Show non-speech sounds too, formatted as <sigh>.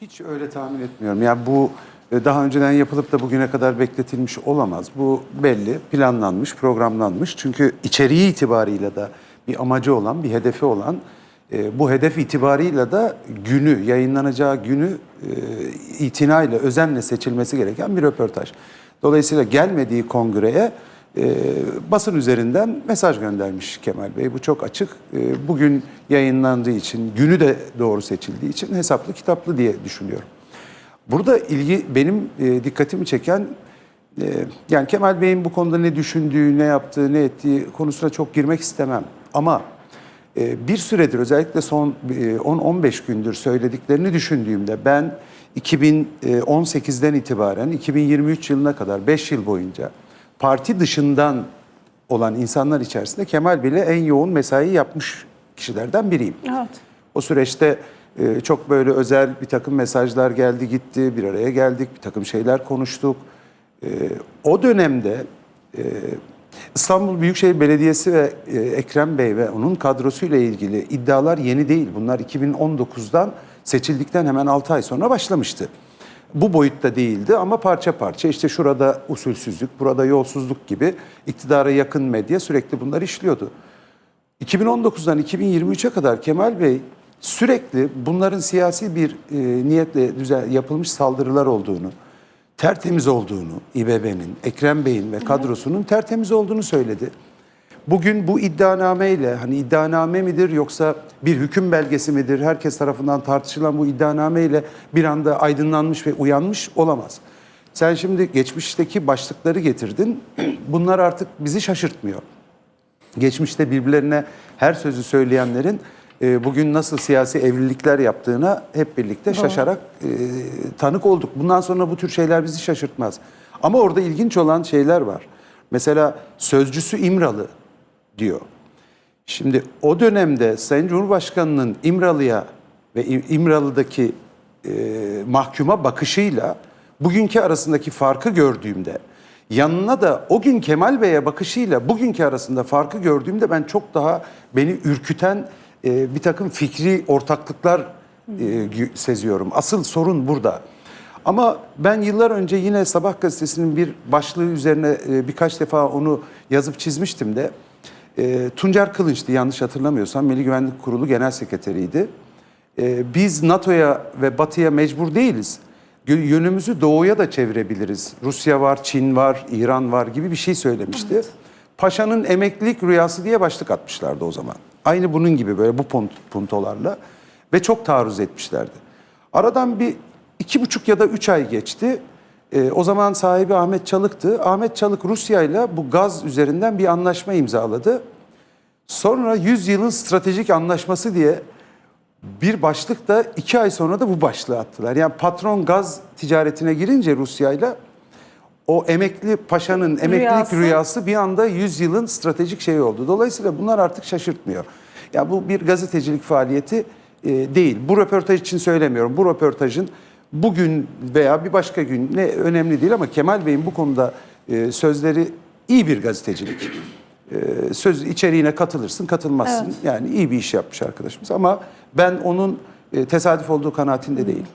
Hiç öyle tahmin etmiyorum. Yani bu e, daha önceden yapılıp da bugüne kadar bekletilmiş olamaz. Bu belli, planlanmış, programlanmış. Çünkü içeriği itibarıyla da bir amacı olan, bir hedefi olan, e, bu hedef itibarıyla da günü, yayınlanacağı günü e, itinayla, özenle seçilmesi gereken bir röportaj. Dolayısıyla gelmediği kongreye e, basın üzerinden mesaj göndermiş Kemal Bey. Bu çok açık. E, bugün yayınlandığı için, günü de doğru seçildiği için hesaplı kitaplı diye düşünüyorum. Burada ilgi benim e, dikkatimi çeken e, yani Kemal Bey'in bu konuda ne düşündüğü, ne yaptığı, ne ettiği konusuna çok girmek istemem. Ama e, bir süredir özellikle son e, 10-15 gündür söylediklerini düşündüğümde ben 2018'den itibaren 2023 yılına kadar 5 yıl boyunca parti dışından olan insanlar içerisinde Kemal Bey'le en yoğun mesai yapmış kişilerden biriyim. Evet. O süreçte e, çok böyle özel bir takım mesajlar geldi gitti, bir araya geldik, bir takım şeyler konuştuk. E, o dönemde e, İstanbul Büyükşehir Belediyesi ve Ekrem Bey ve onun kadrosuyla ilgili iddialar yeni değil. Bunlar 2019'dan seçildikten hemen 6 ay sonra başlamıştı. Bu boyutta değildi ama parça parça işte şurada usulsüzlük, burada yolsuzluk gibi iktidara yakın medya sürekli bunlar işliyordu. 2019'dan 2023'e kadar Kemal Bey sürekli bunların siyasi bir e, niyetle düzen, yapılmış saldırılar olduğunu, tertemiz olduğunu, İBB'nin, Ekrem Bey'in ve kadrosunun tertemiz olduğunu söyledi. Bugün bu iddianameyle hani iddianame midir yoksa bir hüküm belgesi midir? Herkes tarafından tartışılan bu iddianameyle bir anda aydınlanmış ve uyanmış olamaz. Sen şimdi geçmişteki başlıkları getirdin. <clears throat> Bunlar artık bizi şaşırtmıyor geçmişte birbirlerine her sözü söyleyenlerin e, bugün nasıl siyasi evlilikler yaptığına hep birlikte şaşarak e, tanık olduk. Bundan sonra bu tür şeyler bizi şaşırtmaz. Ama orada ilginç olan şeyler var. Mesela sözcüsü İmralı diyor. Şimdi o dönemde Sayın Cumhurbaşkanı'nın İmralı'ya ve İmralı'daki e, mahkuma bakışıyla bugünkü arasındaki farkı gördüğümde yanına da o gün Kemal Bey'e bakışıyla bugünkü arasında farkı gördüğümde ben çok daha beni ürküten e, bir takım fikri ortaklıklar e, seziyorum. Asıl sorun burada. Ama ben yıllar önce yine Sabah gazetesinin bir başlığı üzerine e, birkaç defa onu yazıp çizmiştim de e, Tuncer Kılınç'tı yanlış hatırlamıyorsam Milli Güvenlik Kurulu Genel Sekreteriydi. E, biz NATO'ya ve Batı'ya mecbur değiliz. Yönümüzü doğuya da çevirebiliriz. Rusya var, Çin var, İran var gibi bir şey söylemişti. Paşa'nın emeklilik rüyası diye başlık atmışlardı o zaman. Aynı bunun gibi böyle bu puntolarla ve çok taarruz etmişlerdi. Aradan bir iki buçuk ya da üç ay geçti. Ee, o zaman sahibi Ahmet Çalık'tı. Ahmet Çalık Rusya ile bu gaz üzerinden bir anlaşma imzaladı. Sonra 100 yılın stratejik anlaşması diye bir başlık da iki ay sonra da bu başlığı attılar. Yani patron gaz ticaretine girince Rusya'yla o emekli paşanın emeklilik Rüyası. rüyası. bir anda 100 yılın stratejik şeyi oldu. Dolayısıyla bunlar artık şaşırtmıyor. Ya bu bir gazetecilik faaliyeti e, değil. Bu röportaj için söylemiyorum. Bu röportajın bugün veya bir başka gün ne önemli değil ama Kemal Bey'in bu konuda e, sözleri iyi bir gazetecilik. E, söz içeriğine katılırsın, katılmazsın. Yani iyi bir iş yapmış arkadaşımız ama ben onun e, tesadüf olduğu kanaatinde değilim.